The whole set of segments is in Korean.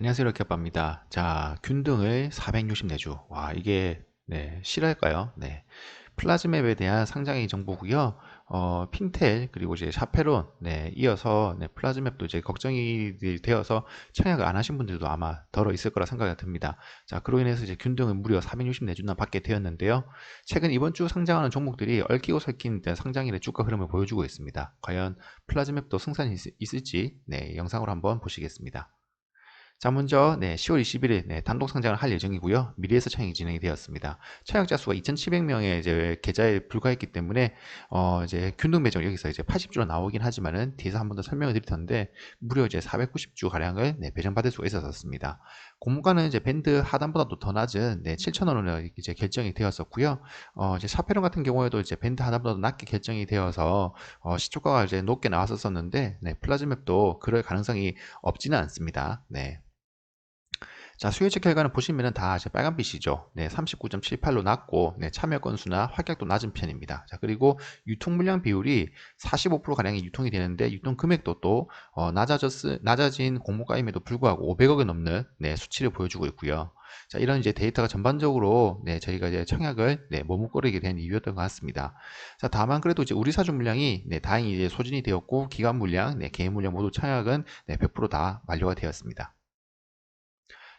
안녕하세요. 이렇게빠입니다. 자, 균등을 464주. 와, 이게 네, 실화일까요? 네. 플라즈맵에 대한 상장의 정보고요. 어, 핑텔 그리고 이제 샤페론 네, 이어서 네, 플라즈맵도 이제 걱정이 되어서 청약을 안 하신 분들도 아마 덜어 있을 거라 생각이 듭니다. 자, 그로 인해서 이제 균등은 무려 464주나 받게 되었는데요. 최근 이번 주 상장하는 종목들이 얽히고 설킨 상장일의 주가 흐름을 보여주고 있습니다. 과연 플라즈맵도 승산이 있, 을지 네, 영상으로 한번 보시겠습니다. 자, 먼저 네, 10월 21일 네, 단독 상장을 할 예정이고요. 미래에서 청약이 진행이 되었습니다. 청약자 수가 2,700명의 이제 계좌에 불과했기 때문에 어, 이제 균등 매정 여기서 이제 80주로 나오긴 하지만은 뒤에서 한 번 더 설명을 드릴 텐데 무려 이제 490주 가량을 네, 배정받을 수가 있었습니다. 공모가는 이제 밴드 하단보다도 더 낮은 네, 7,000원으로 이제 결정이 되었었고요. 어, 이제 샤페론 같은 경우에도 이제 밴드 하단보다도 낮게 결정이 되어서 어, 시초가가 이제 높게 나왔었었는데 네, 플라즈맵도 그럴 가능성이 없지는 않습니다. 네. 자, 수요책 결과는 보시면은 다 이제 빨간빛이죠. 네, 39.78로 낮고, 네, 참여 건수나 활약도 낮은 편입니다. 자, 그리고 유통 물량 비율이 45%가량이 유통이 되는데, 유통 금액도 또, 어, 낮아졌, 낮아진 공모가임에도 불구하고 500억이 넘는, 네, 수치를 보여주고 있고요. 자, 이런 이제 데이터가 전반적으로, 네, 저희가 이제 청약을, 네, 머뭇거리게 된 이유였던 것 같습니다. 자, 다만 그래도 이제 우리 사주 물량이, 네, 다행히 이제 소진이 되었고, 기관 물량, 네, 개인 물량 모두 청약은, 네, 100%다 완료가 되었습니다.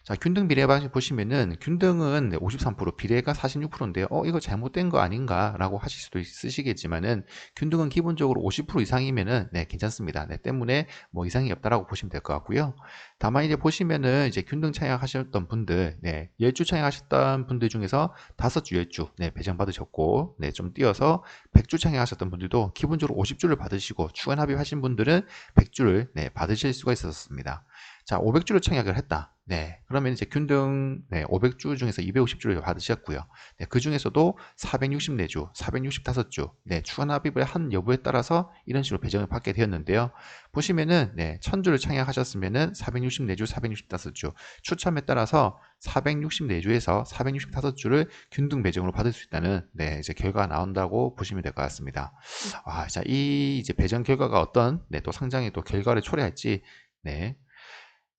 자, 균등 비례 방식 보시면은 균등은 53% 비례가 46%인데요. 어, 이거 잘못된 거 아닌가라고 하실 수도 있으시겠지만은 균등은 기본적으로 50% 이상이면은 네, 괜찮습니다. 네, 때문에 뭐 이상이 없다라고 보시면 될 것 같고요. 다만 이제 보시면은 이제 균등 차약하셨던 분들, 네, 10주 차약하셨던 분들 중에서 5주, 10주 네, 배정 받으셨고, 네, 좀 띄어서 100주 차약하셨던 분들도 기본적으로 50주를 받으시고 추가 합의하신 분들은 100주를 네, 받으실 수가 있었습니다. 자, 500주를 청약을 했다. 네. 그러면 이제 균등, 네, 500주 중에서 250주를 받으셨고요. 네, 그 중에서도 464주, 465주, 네, 추가 납입을 한 여부에 따라서 이런 식으로 배정을 받게 되었는데요. 보시면은, 네, 1000주를 청약하셨으면은 464주, 465주, 추첨에 따라서 464주에서 465주를 균등 배정으로 받을 수 있다는, 네, 이제 결과가 나온다고 보시면 될 것 같습니다. 아, 자, 이 이제 배정 결과가 어떤, 네, 또 상장의 또 결과를 초래할지, 네,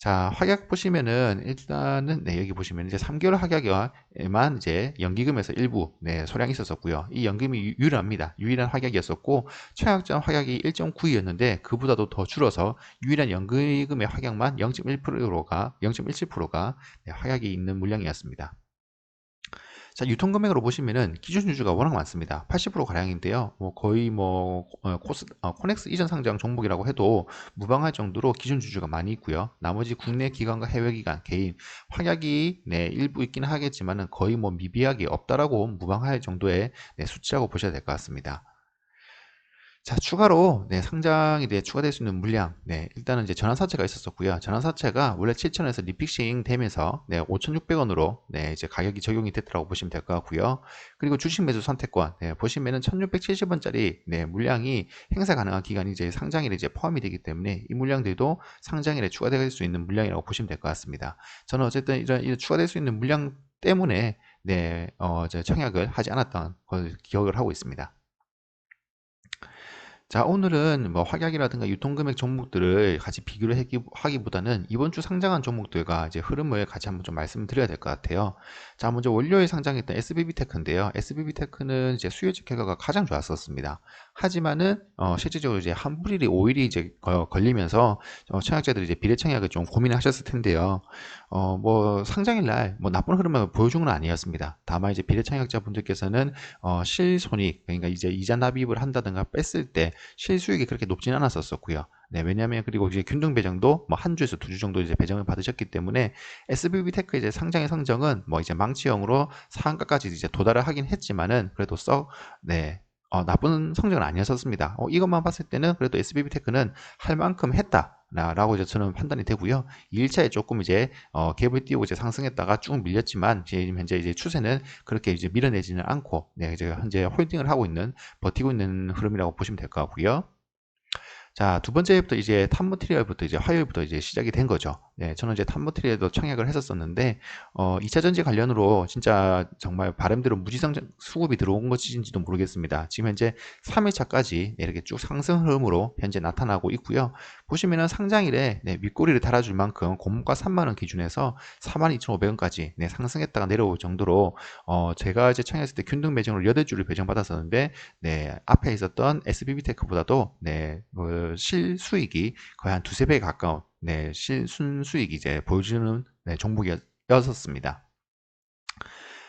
자, 확약 보시면은 일단은 네, 여기 보시면 이제 3개월 확약에만 이제 연기금에서 일부 네, 소량이 있었었고요. 이 연금이 유일합니다. 유일한 확약이었었고 최악전 확약이 1.92였는데 그보다도 더 줄어서 유일한 연기금의 확약만 0.1%가 0.17%가 네, 확약이 있는 물량이었습니다. 자, 유통 금액으로 보시면은 기준 주주가 워낙 많습니다. 80% 가량인데요. 뭐 거의 뭐 어, 코스, 어, 코넥스 이전 상장 종목이라고 해도 무방할 정도로 기준 주주가 많이 있고요. 나머지 국내 기관과 해외 기관, 개인 확약이 네, 일부 있긴 하겠지만은 거의 뭐 미비하게 없다라고 무방할 정도의 네, 수치라고 보셔야 될 것 같습니다. 자, 추가로 네, 상장에 대해 추가될 수 있는 물량. 네, 일단은 이제 전환사채가 있었었고요. 전환사채가 원래 7,000원에서 리픽싱 되면서 네, 5,600원으로 네, 이제 가격이 적용이 됐다고 보시면 될 것 같고요. 그리고 주식 매수 선택권. 네, 보시면은 1,670원짜리 네, 물량이 행사 가능한 기간이 이제 상장일에 이제 포함이 되기 때문에 이 물량들도 상장일에 추가될 수 있는 물량이라고 보시면 될 것 같습니다. 저는 어쨌든 이런, 이런 추가될 수 있는 물량 때문에 네, 어, 청약을 하지 않았던 걸 기억을 하고 있습니다. 자, 오늘은 뭐 확약이라든가 유통금액 종목들을 같이 비교를 하기보다는 이번 주 상장한 종목들과 이제 흐름을 같이 한번 좀 말씀드려야 될 것 같아요. 자, 먼저 월요일 상장했던 SBB테크인데요. SBB테크는 이제 수요직 결과가 가장 좋았었습니다. 하지만은 어, 실질적으로 이제 한불일이 5일이 이제 걸리면서 어, 청약자들이 이제 비례청약을 좀 고민을 하셨을 텐데요. 어, 뭐 상장일 날 뭐 나쁜 흐름을 보여준 건 아니었습니다. 다만 이제 비례청약자 분들께서는 어, 실손익 그러니까 이제 이자 납입을 한다든가 뺐을 때 실수익이 그렇게 높진 않았었고요. 네, 왜냐하면 그리고 이제 균등 배정도 뭐 한 주에서 두 주 정도 이제 배정을 받으셨기 때문에 SBB 테크 이제 상장의 성적은 뭐 이제 망치형으로 상한가까지 이제 도달을 하긴 했지만은 그래도 썩 네. 어, 나쁜 성적은 아니었었습니다. 어, 이것만 봤을 때는 그래도 SBB 테크는 할 만큼 했다. 라고 이제 저는 판단이 되고요. 2일차에 조금 이제 어, 갭을 띄우고 이제 상승했다가 쭉 밀렸지만 지금 현재 이제 추세는 그렇게 이제 밀어내지는 않고 네, 이제 현재 홀딩을 하고 있는 버티고 있는 흐름이라고 보시면 될 것 같고요. 자, 두 번째부터 이제 탑 머티리얼부터 이제 화요일부터 이제 시작이 된 거죠. 네, 저는 이제 탑머트리에도 청약을 했었었는데 어, 2차 전지 관련으로 진짜 정말 바람대로 무지성 수급이 들어온 것인지도 모르겠습니다. 지금 현재 3일차까지 이렇게 쭉 상승 흐름으로 현재 나타나고 있고요. 보시면은 상장일에 네, 윗꼬리를 달아줄 만큼 고물가 3만원 기준에서 42,500원까지 네, 상승했다가 내려올 정도로 어, 제가 이제 청약했을 때 균등 배정을 8주를 배정받았었는데 네, 앞에 있었던 SBB테크보다도 네, 그 실수익이 거의 한 두세 배 가까운 네, 실순수익 이제 보여주는 네, 종목이었습니다.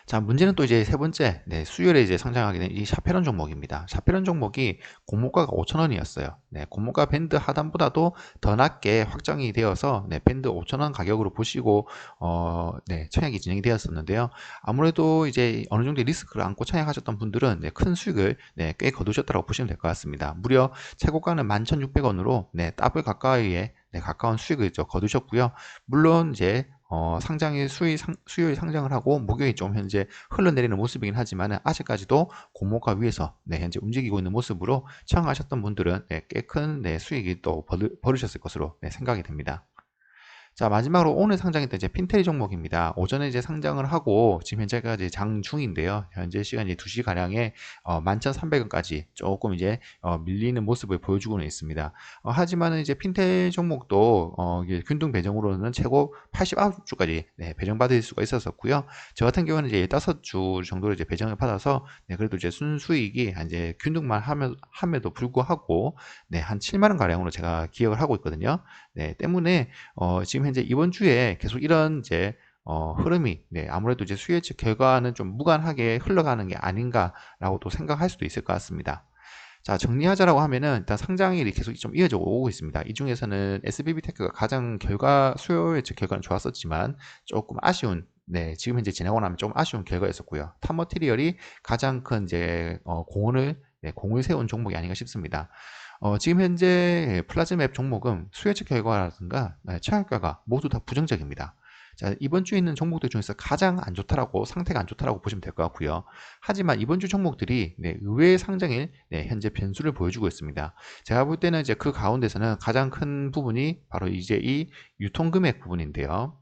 자, 문제는 또 이제 세 번째, 네, 수요일에 이제 상장하게 된 이 샤페론 종목입니다. 샤페론 종목이 공모가가 5,000원이었어요. 네, 공모가 밴드 하단보다도 더 낮게 확정이 되어서 네, 밴드 5,000원 가격으로 보시고 어, 네, 청약이 진행이 되었었는데요. 아무래도 이제 어느 정도 리스크를 안고 청약하셨던 분들은 네, 큰 수익을 네, 꽤 거두셨다고 보시면 될 것 같습니다. 무려 최고가는 11,600원으로 네, 더블 가까이에 네, 가까운 수익을 거두셨고요. 물론 이제 어, 상장일 수요 상, 수요일 상장을 하고 목요일 좀 현재 흘러내리는 모습이긴 하지만 아직까지도 고모가 위에서 네, 현재 움직이고 있는 모습으로 청하셨던 분들은 네, 꽤큰 네, 수익이 또 벌으셨을 것으로 네, 생각이 됩니다. 자, 마지막으로 오늘 상장했던 이제 핀테리 종목입니다. 오전에 이제 상장을 하고 지금 이제 장중인데요. 현재 시간이 2시 가량에 어, 11,300원까지 조금 이제 어, 밀리는 모습을 보여주고는 있습니다. 어, 하지만은 이제 핀테리 종목도 어, 균등 배정으로는 최고 89주까지 네, 배정받을 수가 있었었고요. 저 같은 경우는 이제 15주 정도로 이제 배정을 받아서 네, 그래도 이제 순수익이 이제 균등만 하면, 함에도 불구하고 네, 한 7만 원 가량으로 제가 기억을 하고 있거든요. 네, 때문에 어, 지금 현재 이번 주에 계속 이런 이제 어, 흐름이 네, 아무래도 이제 수요 예측 결과는 좀 무관하게 흘러가는 게 아닌가라고 또 생각할 수도 있을 것 같습니다. 자, 정리하자라고 하면은 일단 상장일이 계속 좀 이어져 오고 있습니다. 이 중에서는 SBB테크가 가장 결과 수요 예측 결과는 좋았었지만 조금 아쉬운 네, 지금 현재 지나고 나면 좀 아쉬운 결과였었고요. 탑머티리얼이 가장 큰 이제 어, 공을 네, 공을 세운 종목이 아닌가 싶습니다. 어, 지금 현재 플라즈맵 종목은 수요측 결과라든가 네, 최악 결과 모두 다 부정적입니다. 자, 이번 주에 있는 종목들 중에서 가장 안 좋다라고 상태가 안 좋다라고 보시면 될 것 같고요. 하지만 이번 주 종목들이 네, 의외의 상장일 네, 현재 변수를 보여주고 있습니다. 제가 볼 때는 이제 그 가운데서는 가장 큰 부분이 바로 이제 이 유통금액 부분인데요.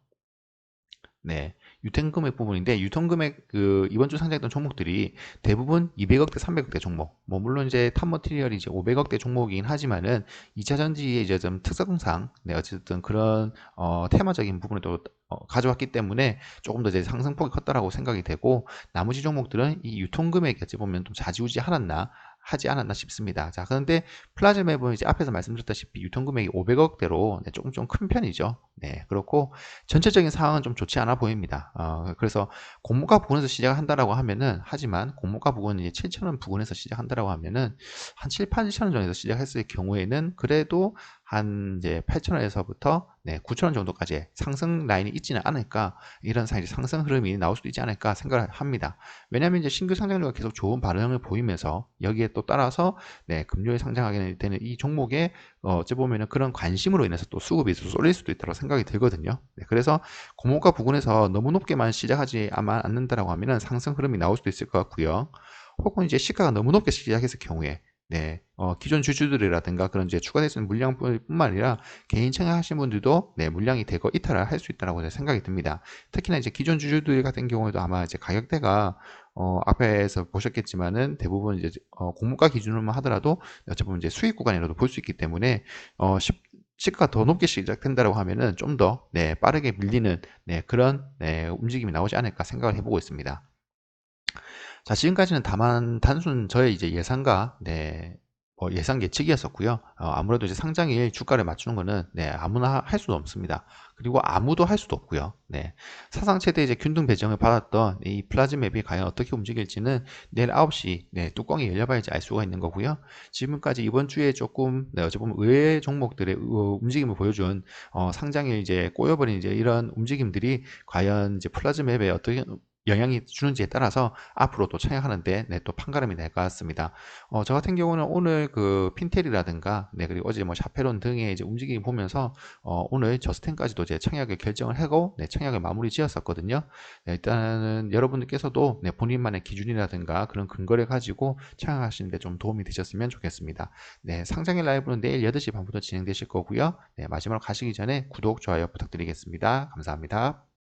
네. 유통금액 부분인데 유통금액 그 이번 주 상장했던 종목들이 대부분 200억대, 300억대 종목. 뭐 물론 이제 탑 머티리얼이 이제 500억대 종목이긴 하지만은 2차 전지의 이제 좀 특성상 네 어쨌든 그런 어 테마적인 부분을 또 어, 가져왔기 때문에 조금 더 이제 상승폭이 컸다라고 생각이 되고 나머지 종목들은 이 유통금액이 어찌 보면 좀 자지우지 않았나 하지 않았나 싶습니다. 자, 그런데 플라즈맵은 이제 앞에서 말씀드렸다시피 유통금액이 500억대로 네, 조금 좀 큰 편이죠. 네, 그렇고 전체적인 상황은 좀 좋지 않아 보입니다. 어, 그래서 공모가 부근에서 시작한다라고 하면은 하지만 공모가 부근이 이제 7천원 부근에서 시작한다라고 하면은 한 7, 8천원 정도에서 시작했을 경우에는 그래도 한 이제 8,000원에서부터 네, 9,000원 정도까지 상승 라인이 있지는 않을까 이런 상승 흐름이 나올 수도 있지 않을까 생각을 합니다. 왜냐하면 이제 신규 상장주가 계속 좋은 반응을 보이면서 여기에 또 따라서 네, 금요일 상장하게 되는 이 종목에 어, 어찌 보면은 그런 관심으로 인해서 또 수급이 쏠릴 수도 있다고 생각이 들거든요. 네, 그래서 고모가 부근에서 너무 높게만 시작하지 않는다라고 하면은 상승 흐름이 나올 수도 있을 것 같고요. 혹은 이제 시가가 너무 높게 시작했을 경우에 네, 어, 기존 주주들이라든가 그런 이제 있는 물량뿐만 아니라 개인 청약하신 분들도 네, 물량이 되고 이탈을 할 수 있다고 생각이 듭니다. 특히나 이제 기존 주주들 같은 경우에도 아마 이제 가격대가 어, 앞에서 보셨겠지만은 대부분 이제 어, 공모가 기준으로만 하더라도 어차피 이제 수익 구간이라도 볼 수 있기 때문에 어, 시가가 더 높게 시작된다고 하면은 좀 더 네, 빠르게 밀리는 네, 그런 네, 움직임이 나오지 않을까 생각을 해보고 있습니다. 자, 지금까지는 다만 단순 저의 이제 예상과 네, 뭐 예상 예측이었었고요. 어, 아무래도 이제 상장일 주가를 맞추는 거는 네, 아무나 할 수도 없습니다. 그리고 아무도 할 수도 없고요. 네. 사상 최대 이제 균등 배정을 받았던 이 플라즈맵이 과연 어떻게 움직일지는 내일 9시 네, 뚜껑이 열려봐야지 알 수가 있는 거고요. 지금까지 이번 주에 조금 네, 어찌 보면 의외의 종목들의 움직임을 보여준 어, 상장일 이제 꼬여버린 이제 이런 움직임들이 과연 이제 플라즈맵에 어떻게 영향이 주는지에 따라서 앞으로 또 청약하는데 네, 또 판가름이 될 것 같습니다. 어, 저 같은 경우는 오늘 그 핀텔이라든가 네, 그리고 어제 뭐 샤페론 등의 이제 움직임 보면서 어, 오늘 저스텐까지도 이제 청약을 결정을 하고 네, 청약을 마무리 지었었거든요. 네, 일단은 여러분들께서도 네, 본인만의 기준이라든가 그런 근거를 가지고 청약하시는데 좀 도움이 되셨으면 좋겠습니다. 네, 상장의 라이브는 내일 8시 반부터 진행되실 거고요. 네, 마지막으로 가시기 전에 구독, 좋아요 부탁드리겠습니다. 감사합니다.